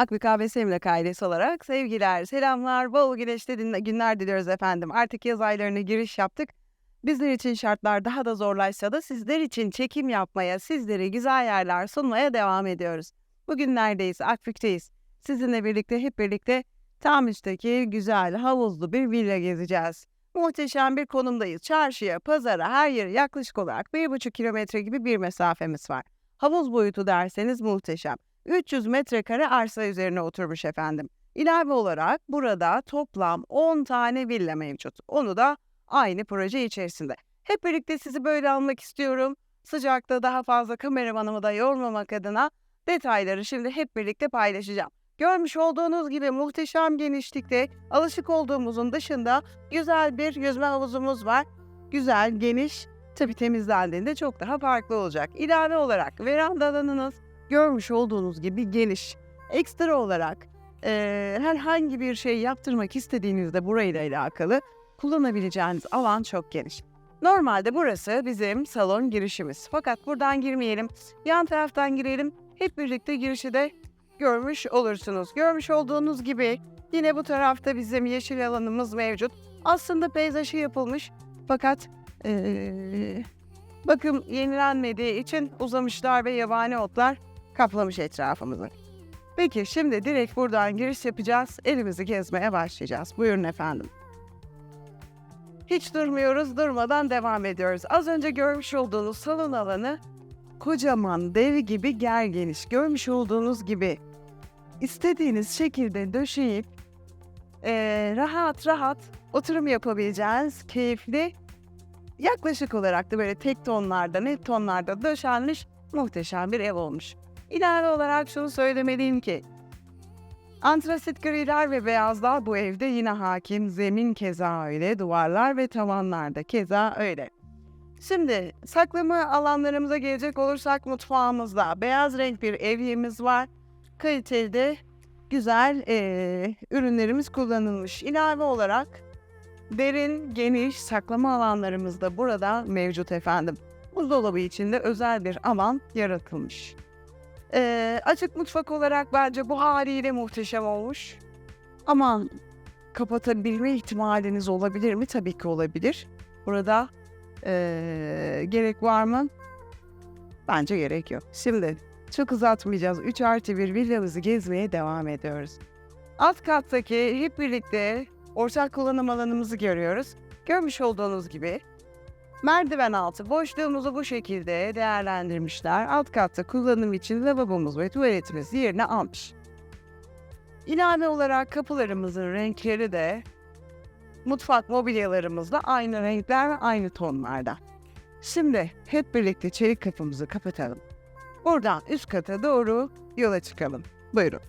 Akbük Kahvesi Emlak ailesi olarak sevgiler, selamlar, bol güneşli günler diliyoruz efendim. Artık yaz aylarına giriş yaptık. Bizler için şartlar daha da zorlaşsa da sizler için çekim yapmaya, sizlere güzel yerler sunmaya devam ediyoruz. Bugün neredeyiz? Akbük'teyiz. Sizinle birlikte hep birlikte tam üstteki güzel havuzlu bir villa gezeceğiz. Muhteşem bir konumdayız. Çarşıya, pazara, her yere yaklaşık olarak bir buçuk kilometre gibi bir mesafemiz var. Havuz boyutu derseniz muhteşem. 300 metrekare arsa üzerine oturmuş efendim. İlave olarak burada toplam 10 tane villa mevcut. Onu da aynı proje içerisinde. Hep birlikte sizi böyle almak istiyorum. Sıcakta daha fazla kameramanımı da yormamak adına detayları şimdi hep birlikte paylaşacağım. Görmüş olduğunuz gibi muhteşem genişlikte alışık olduğumuzun dışında güzel bir yüzme havuzumuz var. Güzel, geniş, tabii temizlendiğinde çok daha farklı olacak. İlave olarak veranda alanınız görmüş olduğunuz gibi geniş. Ekstra olarak eee, herhangi bir şey yaptırmak istediğinizde burayla alakalı kullanabileceğiniz alan çok geniş. Normalde burası bizim salon girişimiz. Fakat buradan girmeyelim. Yan taraftan girelim. Hep birlikte girişi de görmüş olursunuz. Görmüş olduğunuz gibi yine bu tarafta bizim yeşil alanımız mevcut. Aslında peyzajı yapılmış fakat eee, bakım yenilenmediği için uzamışlar ve yabani otlar kaplamış etrafımızı. Peki şimdi direkt buradan giriş yapacağız. Evimizi gezmeye başlayacağız. Buyurun efendim. Hiç durmuyoruz, durmadan devam ediyoruz. Az önce görmüş olduğunuz salon alanı kocaman dev gibi ger geniş. Görmüş olduğunuz gibi istediğiniz şekilde döşeyip eee, rahat rahat oturum yapabileceğiniz keyifli yaklaşık olarak da böyle tek tonlarda, net tonlarda döşenmiş muhteşem bir ev olmuş. İlave olarak şunu söylemeliyim ki Antrasit griler ve beyazlar bu evde yine hakim. Zemin keza öyle, duvarlar ve tavanlarda keza öyle. Şimdi saklama alanlarımıza gelecek olursak mutfağımızda beyaz renk bir evyemiz var. Kaliteli de güzel eee, ürünlerimiz kullanılmış. İlave olarak derin, geniş saklama alanlarımız da burada mevcut efendim. Buzdolabı içinde özel bir alan yaratılmış. Ee, açık mutfak olarak bence bu haliyle muhteşem olmuş. Ama kapatabilme ihtimaliniz olabilir mi? Tabii ki olabilir. Burada ee, gerek var mı? Bence gerek yok. Şimdi çok uzatmayacağız. 3 artı 1 villamızı gezmeye devam ediyoruz. Alt kattaki hep birlikte ortak kullanım alanımızı görüyoruz. Görmüş olduğunuz gibi merdiven altı boşluğumuzu bu şekilde değerlendirmişler. Alt katta kullanım için lavabomuz ve tuvaletimiz yerine almış. İlave olarak kapılarımızın renkleri de mutfak mobilyalarımızla aynı renkler ve aynı tonlarda. Şimdi hep birlikte çelik kapımızı kapatalım. Buradan üst kata doğru yola çıkalım. Buyurun.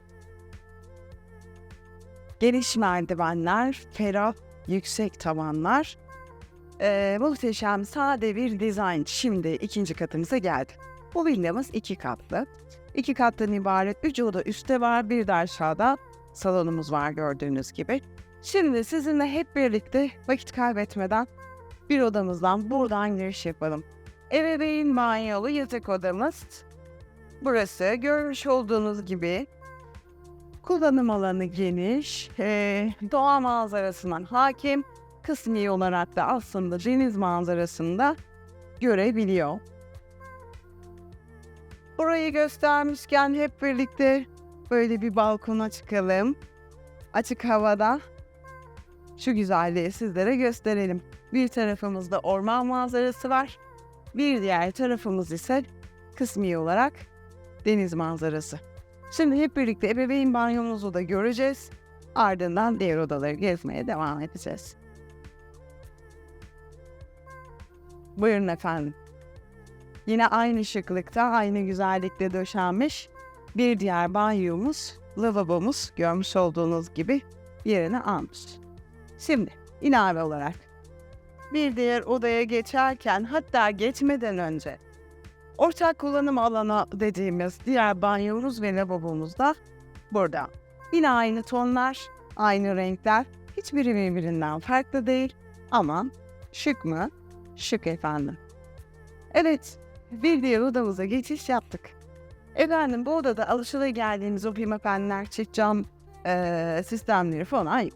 Geniş merdivenler, ferah, yüksek tavanlar, ee, muhteşem sade bir dizayn şimdi ikinci katımıza geldi. Bu villamız iki katlı. İki kattan ibaret üç oda üstte var, bir de aşağıda salonumuz var gördüğünüz gibi. Şimdi sizinle hep birlikte vakit kaybetmeden bir odamızdan buradan giriş yapalım. Ebeveyn banyolu yatak odamız. Burası görmüş olduğunuz gibi kullanım alanı geniş, ee, doğa manzarasından hakim, kısmi olarak da aslında deniz manzarasını da görebiliyor. Burayı göstermişken hep birlikte böyle bir balkona çıkalım. Açık havada şu güzelliği sizlere gösterelim. Bir tarafımızda orman manzarası var. Bir diğer tarafımız ise kısmi olarak deniz manzarası. Şimdi hep birlikte ebeveyn banyomuzu da göreceğiz. Ardından diğer odaları gezmeye devam edeceğiz. Buyurun efendim. Yine aynı şıklıkta, aynı güzellikte döşenmiş bir diğer banyomuz, lavabomuz görmüş olduğunuz gibi yerini almış. Şimdi ilave olarak bir diğer odaya geçerken hatta geçmeden önce ortak kullanım alanı dediğimiz diğer banyomuz ve lavabomuz da burada. Yine aynı tonlar, aynı renkler, hiçbiri birbirinden farklı değil ama şık mı? Şık efendim. Evet, bir diğer odamıza geçiş yaptık. Efendim bu odada alışılageldiğiniz o pimapenler, çift cam eee, sistemleri falan.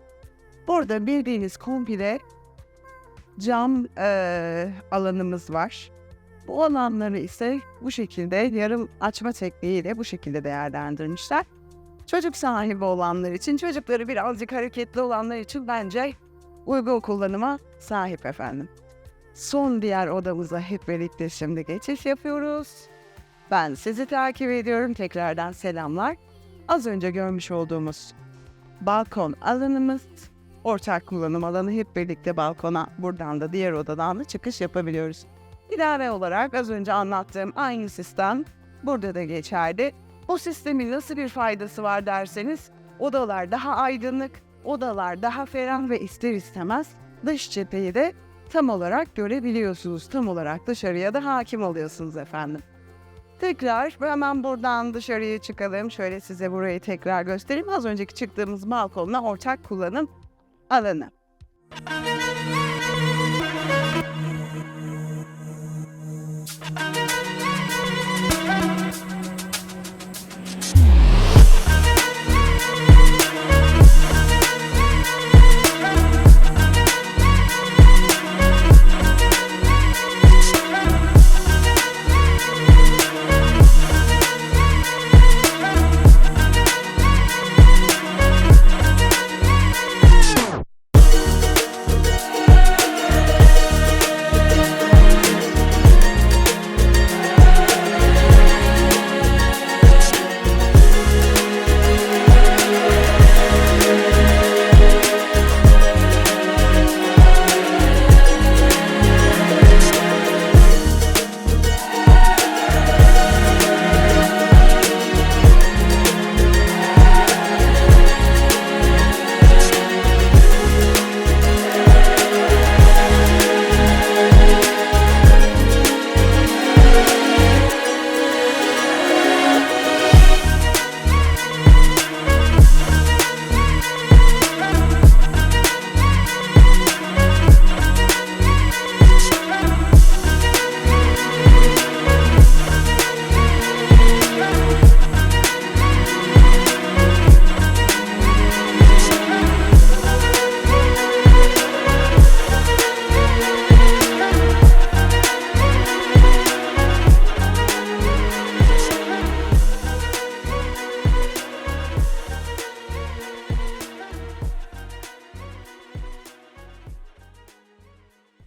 Burada bildiğiniz komple cam eee, alanımız var. Bu alanları ise bu şekilde yarım açma tekniğiyle bu şekilde değerlendirmişler. Çocuk sahibi olanlar için, çocukları birazcık hareketli olanlar için bence uygun kullanıma sahip efendim. Son diğer odamıza hep birlikte şimdi geçiş yapıyoruz. Ben sizi takip ediyorum. Tekrardan selamlar. Az önce görmüş olduğumuz balkon alanımız ortak kullanım alanı hep birlikte balkona buradan da diğer odadan da çıkış yapabiliyoruz. İlave olarak az önce anlattığım aynı sistem burada da geçerli. Bu sistemin nasıl bir faydası var derseniz odalar daha aydınlık, odalar daha ferah ve ister istemez dış cepheyi de tam olarak görebiliyorsunuz. Tam olarak dışarıya da hakim oluyorsunuz efendim. Tekrar hemen buradan dışarıya çıkalım. Şöyle size burayı tekrar göstereyim. Az önceki çıktığımız balkonla ortak kullanım alanı.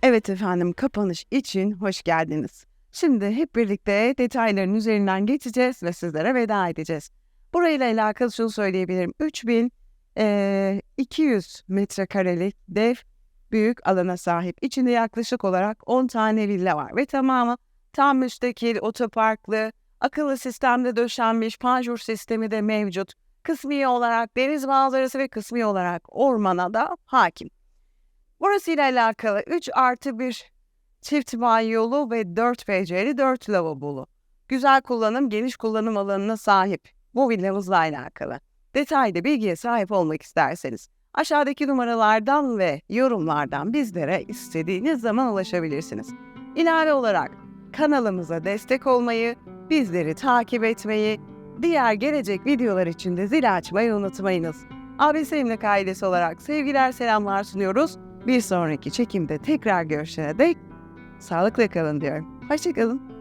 Evet efendim kapanış için hoş geldiniz. Şimdi hep birlikte detayların üzerinden geçeceğiz ve sizlere veda edeceğiz. Burayla alakalı şunu söyleyebilirim. 3200 metrekarelik dev büyük alana sahip. İçinde yaklaşık olarak 10 tane villa var ve tamamı tam müstakil, otoparklı, akıllı sistemde döşenmiş, panjur sistemi de mevcut. Kısmi olarak deniz manzarası ve kısmi olarak ormana da hakim. Burası ile alakalı 3 artı 1 çift banyolu ve 4 PC'li 4 lavabolu. Güzel kullanım, geniş kullanım alanına sahip. Bu villamızla alakalı. Detaylı bilgiye sahip olmak isterseniz aşağıdaki numaralardan ve yorumlardan bizlere istediğiniz zaman ulaşabilirsiniz. İlave olarak kanalımıza destek olmayı, bizleri takip etmeyi, diğer gelecek videolar için de zil açmayı unutmayınız. ABC İmlak ailesi olarak sevgiler selamlar sunuyoruz. Bir sonraki çekimde tekrar görüşene dek sağlıkla kalın diyorum. Hoşçakalın.